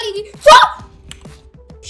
podwalili. Co?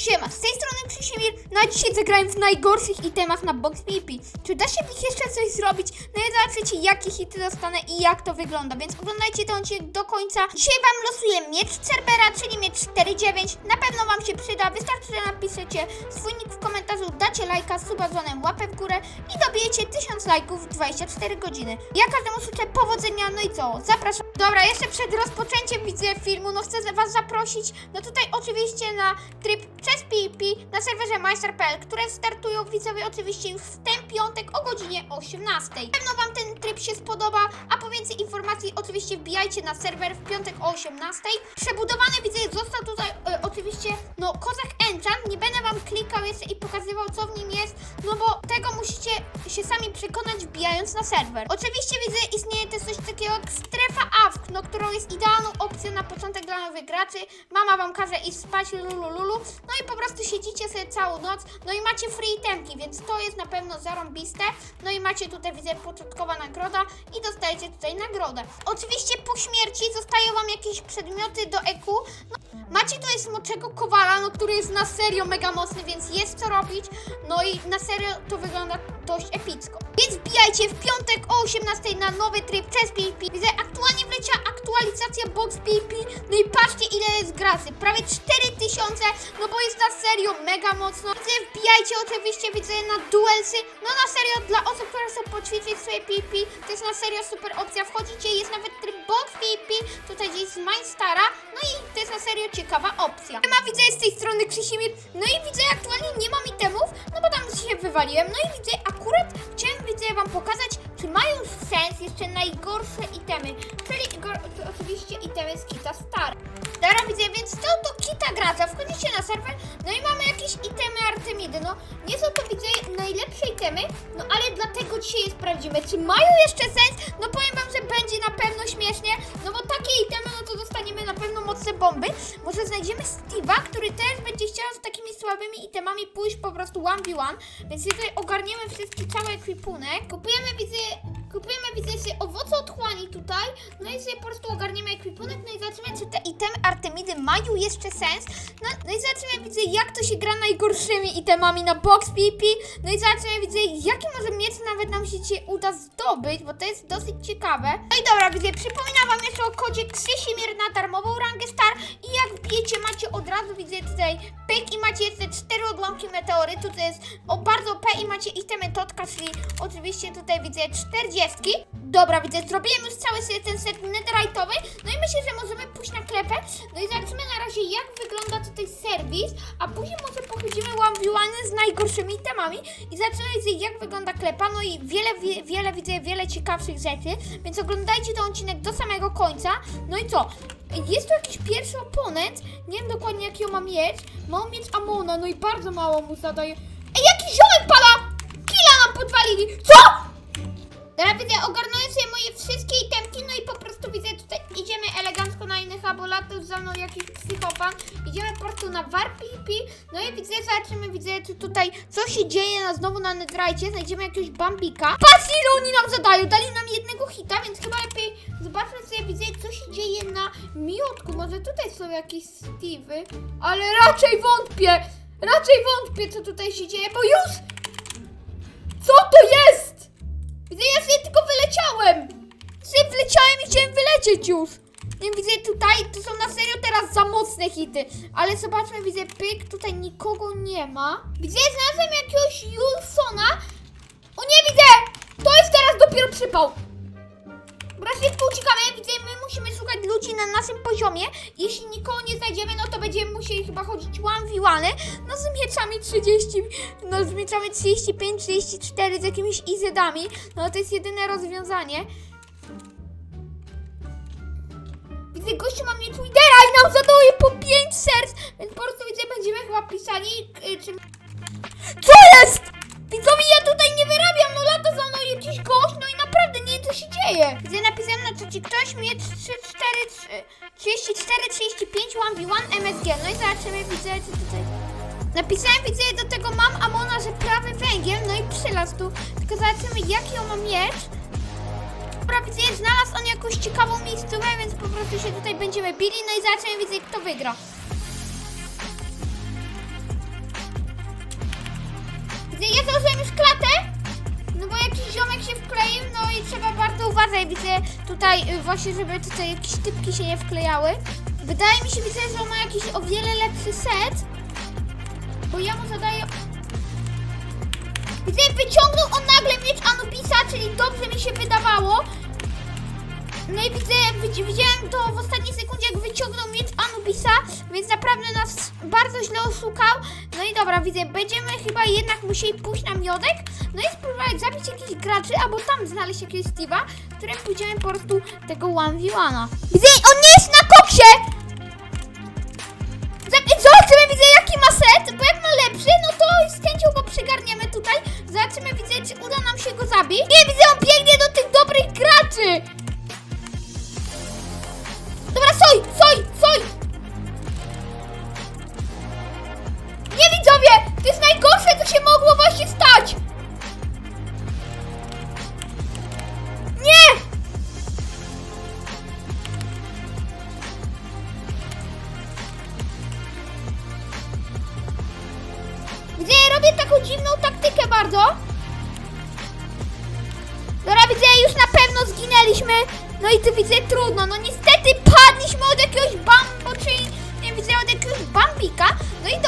Siema, z tej strony Krzysiemir. Na dzisiaj zagrałem w najgorszych itemach na Box PP. Czy da się w nich jeszcze coś zrobić? No i zobaczycie jakie hity dostanę i jak to wygląda, więc oglądajcie ten odcinek do końca. Dzisiaj wam losuję miecz Cerbera, czyli miecz 4-9. Na pewno wam się przyda, wystarczy, że napiszecie swój nick w komentarzu, dacie lajka, suba dzwonem, łapę w górę i dobijecie 1000 lajków w 24 godziny. Ja każdemu życzę powodzenia, no i co? Zapraszam. Dobra, jeszcze przed rozpoczęciem widzę filmu, no chcę was zaprosić, no tutaj oczywiście na tryb przez PvP na serwerze Majster.pl, które startują widzowie oczywiście już w ten piątek o godzinie 18. Pewno wam ten tryb się spodoba, a po więcej informacji oczywiście wbijajcie na serwer w piątek o 18. Przebudowany widzę został tutaj e, oczywiście no kozak enchant, nie będę klikał jeszcze i pokazywał co w nim jest, no bo tego musicie się sami przekonać wbijając na serwer. Oczywiście widzę istnieje też coś takiego jak strefa AWK, no którą jest idealną opcją na początek dla nowych graczy. Mama wam każe iść spać lulu lulu, no i po prostu siedzicie sobie całą noc, no i macie free itemki, więc to jest na pewno zarąbiste. No i macie tutaj widzę początkowa nagroda i dostajecie tutaj nagrodę. Oczywiście po śmierci zostają wam jakieś przedmioty do EQ. No, macie tutaj smoczego kowala, no który jest na serio mega mocny, więc jest co robić. No i na serio to wygląda dość epicko. Więc wbijajcie w piątek o 18 na nowy tryb przez PvP. Widzę, aktualnie wleciała aktualizacja Box PvP. No i patrzcie ile jest gracy. Prawie 4000, no bo jest na serio mega mocno. Widzę, wbijajcie oczywiście, widzę na duelsy. No na serio, dla osób, które chcą poćwiczyć swoje PvP, to jest na serio super opcja. Wchodzicie, jest nawet tryb Box PvP, tutaj gdzieś z Mindstara. No i to jest na serio ciekawa opcja. Ma widzę z tej strony Krzysimir. No i widzę, aktualnie nie mam itemów, no bo tam się wywaliłem. No i widzę, akurat chciałem widzę wam pokazać, czy mają sens jeszcze najgorsze itemy, czyli oczywiście itemy z kita Star. Dobra widzę, więc to to kita gracza, wchodzicie na serwer, no i mamy jakieś itemy Artemidy, no nie są to widzę najlepsze itemy, no ale dlatego dzisiaj je sprawdzimy, czy mają jeszcze sens, no powiem wam, że będzie na pewno śmiesznie, no bo takie itemy, mocne bomby, może znajdziemy Steve'a, który też będzie chciał z takimi słabymi itemami pójść po prostu 1v1, więc tutaj ogarniemy wszystkie, cały ekwipunek, kupujemy widzę Kupujemy, widzę, sobie owoce otchłani tutaj, no i sobie po prostu ogarniemy ekwipunek, no i zobaczymy, czy te itemy Artemidy mają jeszcze sens. No, no i zobaczymy, widzę, jak to się gra najgorszymi itemami na box PP. No i zobaczymy, widzę, jaki może mieć nawet nam się dzisiaj uda zdobyć, bo to jest dosyć ciekawe. No i dobra, widzę, przypominam wam jeszcze o kodzie Krzysimir na darmową rangę Star i jak wbijecie, macie od razu, widzę tutaj pyk i macie jeszcze cztery odłamki meteorytu, to jest o bardzo OP i macie itemy Totka, czyli oczywiście tutaj widzę 40. Dobra, widzę, zrobiłem już cały ten set netherite'owy, no i myślę, że możemy pójść na klepę, no i zobaczymy na razie jak wygląda tutaj serwis, a później może pochodzimy one z najgorszymi itemami i zobaczymy jak wygląda klepa, no i wiele, wie, wiele widzę, wiele ciekawszych rzeczy, więc oglądajcie ten odcinek do samego końca, no i co? Jest tu jakiś pierwszy oponent, nie wiem dokładnie jaki on ma mieć, ma on mieć Amona, no i bardzo mało mu zadaje. Ej, jaki ziomek pada! Killa nam podwalili! Co? Teraz widzę, ogarnąłem sobie moje wszystkie itemki, no i po prostu widzę tutaj idziemy elegancko na innych abolatów, za mną jakiś psychopan, idziemy po prostu na war PvP, no i widzę, zobaczymy, widzę tu, tutaj, co się dzieje na, znowu na Nedrajcie, znajdziemy jakiegoś Bambika. Patrzcie, ile oni nam zadają, dali nam jednego hita, więc chyba lepiej zobaczmy sobie, widzę, co się dzieje na miotku, może tutaj są jakieś Steve'y, ale raczej wątpię, raczej wątpię, co tutaj się dzieje, bo już, co to jest? Widzę, ja sobie tylko wyleciałem! Sobie wleciałem i chciałem wylecieć już! Nie widzę tutaj, to są na serio teraz za mocne hity. Ale zobaczmy, widzę pyk, tutaj nikogo nie ma. Widzę, znalazłem jakiegoś Julsona. O nie widzę! To jest teraz dopiero przypał. Dobra, szybko uciekamy, widzę, my musimy szukać ludzi na naszym poziomie. Jeśli nikogo nie znajdziemy, no to będziemy musieli chyba chodzić one v one, no z mieczami 30, no z mieczami 35, 34, z jakimiś izydami. No to jest jedyne rozwiązanie. Widzę, gościu ma miecz Widera i nam zadaje po 5 serc, więc po prostu widzę, będziemy chyba pisali, y, czy... Co jest? Widzowie, ja tutaj nie dzieje. Widzę, napisałem na czacie ktoś mieć 3, 4, 3, 34, 35, 1v1 MSG. No i zobaczymy, widzę, co tutaj... Napisałem, widzę, do tego mam Amona, że prawy węgiel, no i przylazł tu. Tylko zobaczymy, jaki on ma miecz. Dobra, widzę, znalazł on jakąś ciekawą miejscówkę, więc po prostu się tutaj będziemy bili, no i zobaczymy, widzę, kto wygra. Się wkleił, no i trzeba bardzo uważać. Widzę tutaj y, właśnie, żeby tutaj jakieś typki się nie wklejały. Wydaje mi się, widzę, że on ma jakiś o wiele lepszy set. Bo ja mu zadaję... Widzę, wyciągnął on nagle miecz Anubisa, czyli dobrze mi się wydawało. No i widzę, widz- widziałem to w ostatniej sekundzie, jak wyciągnął miecz Anubisa, więc naprawdę nas bardzo źle oszukał. No i dobra, widzę, będziemy chyba jednak musieli pójść na miodek, no i spróbować zabić jakichś graczy, albo tam znaleźć jakiegoś Steve'a, którym pójdziemy po prostu tego 1v1. Widzę, on nie jest na koksie! Chcemy widzę jaki ma set, bo jak ma lepszy, no to z chęcią go przygarniemy tutaj. Zobaczymy, widzę, czy uda nam się go zabić. Nie, widzę, on biegnie do tych dobrych graczy!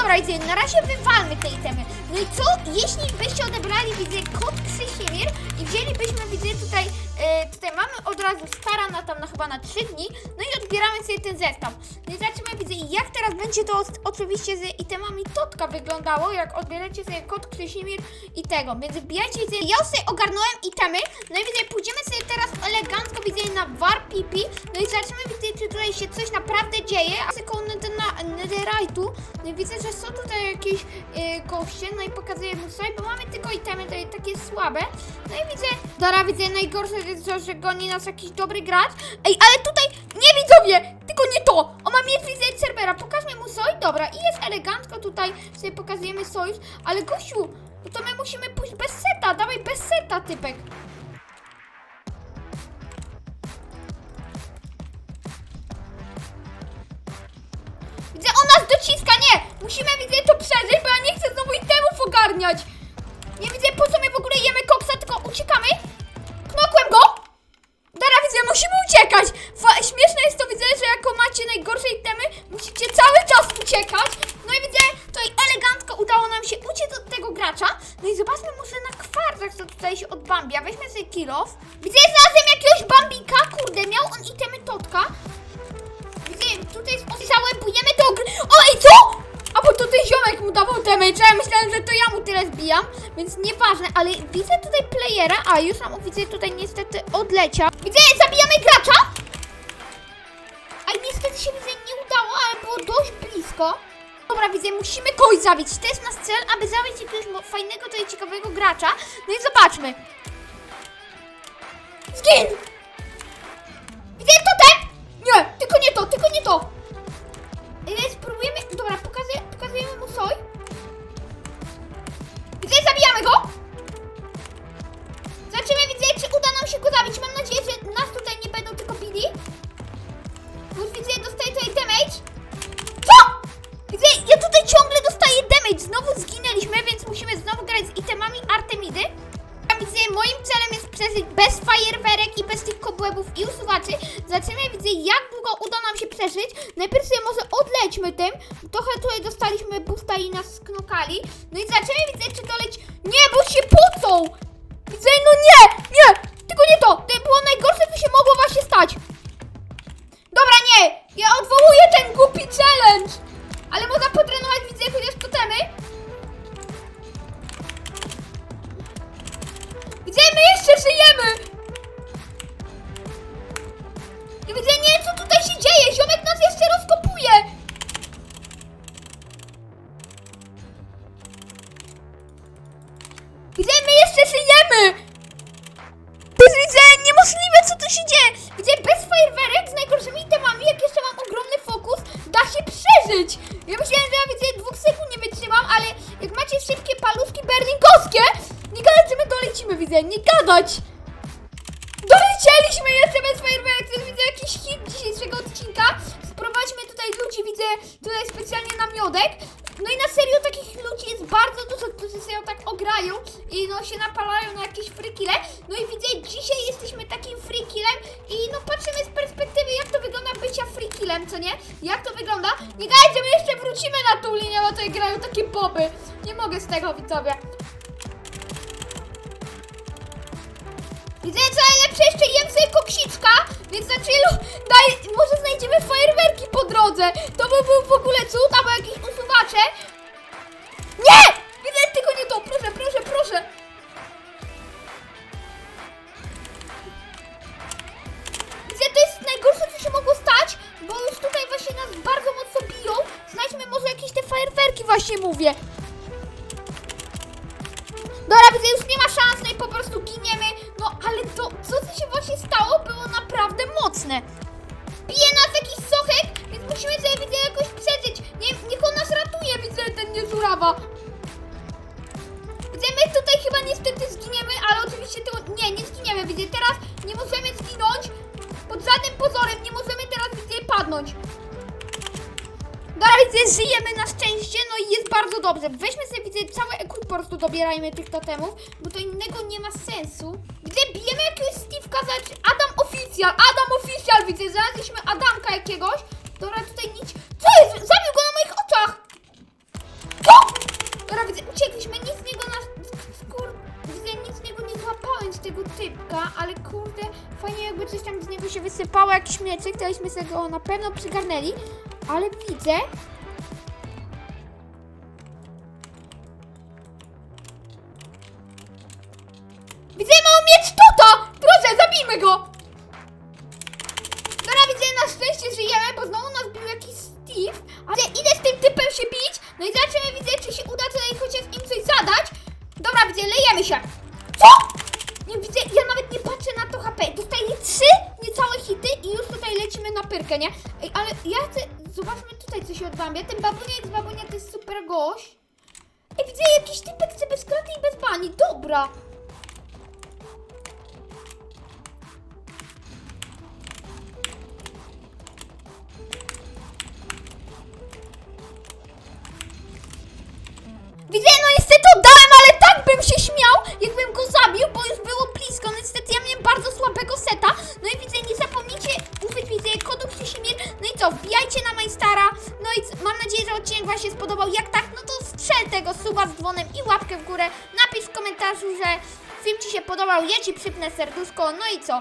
Dobra, widzę, na razie wywalmy te itemy. No i co, jeśli byście odebrali, widzę, kod Krzysimir i wzięlibyśmy, widzę, tutaj, e, tutaj mamy od razu stara na tam na chyba na 3 dni, no i odbieramy sobie ten zestaw. No i zobaczymy, widzę, jak teraz będzie to oczywiście z itemami Totka wyglądało, jak odbieracie sobie kod Krzysimir i tego, więc wbijajcie, widzę, ja sobie ogarnąłem itemy, no i widzę, pójdziemy sobie teraz elegancko, widzę, na War Pipi, no i zobaczymy, widzę, czy tutaj się coś naprawdę dzieje, a sekundę na Netherite'u, widzę, że są tutaj jakieś e, goście, no i pokazuję mu sobie, bo mamy tylko itemy, jest takie słabe, no i widzę, Dara, widzę, najgorsze jest to, że goni nas jakiś dobry gracz, ej, ale tutaj, nie widzowie, tylko nie to, on ma mieć widzę Cerbera, pokażmy mu sojusz, dobra, i jest elegancko tutaj, sobie pokazujemy sojusz, ale gościu, no to my musimy pójść bez seta, dawaj bez seta, typek. Dociska, nie! Musimy, widzę, to przeżyć, bo ja nie chcę znowu itemów ogarniać! Nie widzę, po co my w ogóle jemy koksa, tylko uciekamy. Knokłem go! Dara, widzę, musimy uciekać! Śmieszne jest to, widzę, że jako macie najgorsze itemy, musicie cały czas uciekać. No i widzę, tutaj elegancko udało nam się uciec od tego gracza. No i zobaczmy może na kwartach, co tutaj się odbambia. Weźmy sobie kill off. Widzę, znalazłem jakiegoś bambika, kurde, miał on itemy Totka. Widzę, tutaj do gry. O, i co? A bo to ten ziomek mu dawał damage, ja myślałem, że to ja mu tyle zbijam, więc nieważne, ale widzę tutaj playera, a już nam widzę tutaj niestety odleciał. Widzę, zabijamy gracza! A niestety się widzę nie udało, ale było dość blisko. Dobra, widzę, musimy kogoś zabić. To jest nasz cel, aby zabić jakiegoś fajnego, tutaj ciekawego gracza. No i zobaczmy. Zgin! Widzę totem! Nie, tylko nie to, tylko nie to. Ile spróbujemy. Dobra, pokazuję, pokazujemy mu soj. Widzę, zabijamy go. Zobaczymy, widzę, czy uda nam się go zabić. Mam nadzieję, bez fajerwerek i bez tych kobłębów i usuwaczy. Zobaczymy, widzę, jak długo uda nam się przeżyć. Najpierw sobie może odlećmy tym. Trochę tutaj dostaliśmy boosta i nas sknokali. No i zobaczymy, widzę, czy to. Nie, bo się pocą! Widzę, no nie, nie, tylko nie to. To było najgorsze, co się mogło właśnie stać. Dobra, nie, ja odwołuję ten głupi challenge. Ale można potrenować, widzę, chociaż totemy. Dolecimy, widzę, nie gadać! Dolecieliśmy jeszcze bez fajerwerek, to widzę jakiś hit dzisiejszego odcinka. Sprowadźmy tutaj ludzi, widzę tutaj specjalnie na miodek. No i na serio takich ludzi jest bardzo dużo, którzy sobie tak ograją i no się napalają na jakieś frikile. No i widzę, dzisiaj jesteśmy takim frikilem i no patrzymy z perspektywy, jak to wygląda bycia frikilem, co nie? Jak to wygląda? Nie gajcie, my jeszcze wrócimy na tą linię, bo tutaj grają takie boby. Nie mogę z tego, widzowie. Sobie koksiczka, więc na chillu daj, może znajdziemy fajerwerki po drodze. To by był w ogóle cud, albo mocne. Bije nas jakiś sochek, więc musimy sobie, widzę, jakoś przeżyć. Nie, niech on nas ratuje, widzę, ten niezurawa. Widzę, my tutaj chyba niestety zginiemy, ale oczywiście tego, nie, nie zginiemy, widzę, teraz nie możemy zginąć. Pod żadnym pozorem nie możemy teraz, widzę, padnąć. Dobra, widzę, żyjemy na szczęście, no i jest bardzo dobrze. Weźmy sobie, widzę, cały ekwip po prostu dobierajmy tych totemów, bo to innego nie ma sensu. Widzę, bijemy jakiegoś Steve'ka, znaczy Adam Oficjal, Adam Oficjal, widzę, znaleźliśmy Adamka jakiegoś. Dobra, tutaj nic, co jest? Zabił go na moich oczach! Co? Dobra, widzę, uciekliśmy, nic z niego na... Skur... Widzę, nic z niego nie złapałem z tego typka, ale kurde, fajnie jakby coś tam z niego się wysypało, jakiś mieczek, to byśmy sobie go na pewno przygarnęli, ale widzę... Widzę, mało miecz tuto! Proszę, zabijmy go! Steve. Ale idę z tym typem się bić, no i zobaczymy, widzę, czy się uda tutaj chociaż im coś zadać. Dobra, widzę, lejemy się. Co? Nie widzę, ja nawet nie patrzę na to HP. Dostaję trzy niecałe hity i już tutaj lecimy na pyrkę, nie? Ej, ale ja chcę, zobaczmy tutaj, co się odbambia. Ten babuniek z babunia to jest super gość. Ej, widzę, jakiś typek chce bez kraty i bez bani. Dobra. Widzę, no niestety oddałem, ale tak bym się śmiał, jakbym go zabił, bo już było blisko. No niestety ja miałem bardzo słabego seta. No i widzę, nie zapomnijcie użyć, widzę, kodu Krzysimir. No i co, wbijajcie na Majstara. No i mam nadzieję, że odcinek Wam się spodobał. Jak tak, no to strzel tego suba z dzwonem i łapkę w górę. Napisz w komentarzu, że film Ci się podobał, ja Ci przypnę serduszko. No i co,